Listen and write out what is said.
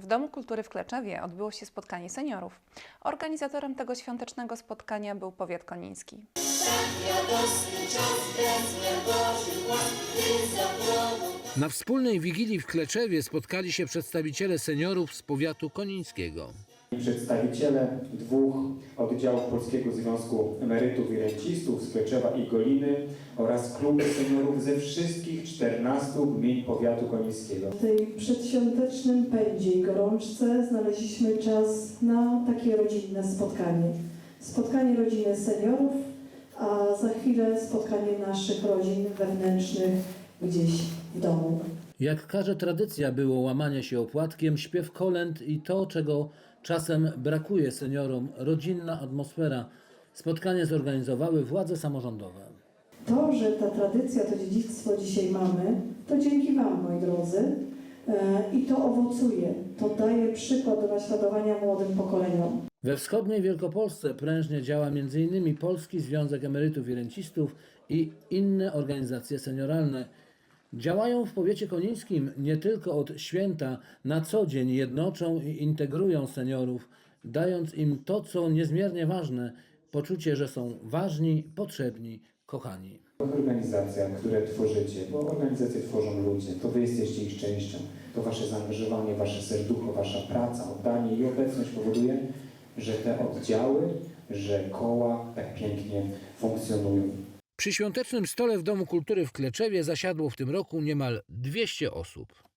W Domu Kultury w Kleczewie odbyło się spotkanie seniorów. Organizatorem tego świątecznego spotkania był powiat koniński. Na wspólnej wigilii w Kleczewie spotkali się przedstawiciele seniorów z powiatu konińskiego. Przedstawiciele dwóch oddziałów Polskiego Związku Emerytów i Rencistów z Kleczewa i Goliny oraz kluby seniorów ze wszystkich 14 gmin powiatu konińskiego. W tej przedświątecznym pędzie i gorączce znaleźliśmy czas na takie rodzinne spotkanie. Spotkanie rodziny seniorów, a za chwilę spotkanie naszych rodzin wewnętrznych gdzieś w domu. Jak każe tradycja było łamanie się opłatkiem, śpiew kolęd i to, czego czasem brakuje seniorom, rodzinna atmosfera. Spotkanie zorganizowały władze samorządowe. To, że ta tradycja, to dziedzictwo dzisiaj mamy, to dzięki Wam, moi drodzy. E, I to owocuje, to daje przykład do naśladowania młodym pokoleniom. We wschodniej Wielkopolsce prężnie działa m.in. Polski Związek Emerytów i Rencistów i inne organizacje senioralne. Działają w powiecie konińskim nie tylko od święta, na co dzień jednoczą i integrują seniorów, dając im to, co niezmiernie ważne poczucie, że są ważni, potrzebni, kochani. Organizacja, które tworzycie, bo organizacje tworzą ludzie, to Wy jesteście ich częścią, to Wasze zaangażowanie, Wasze serducho, Wasza praca, oddanie i obecność powoduje, że te oddziały, że koła tak pięknie funkcjonują. Przy świątecznym stole w Domu Kultury w Kleczewie zasiadło w tym roku niemal 200 osób.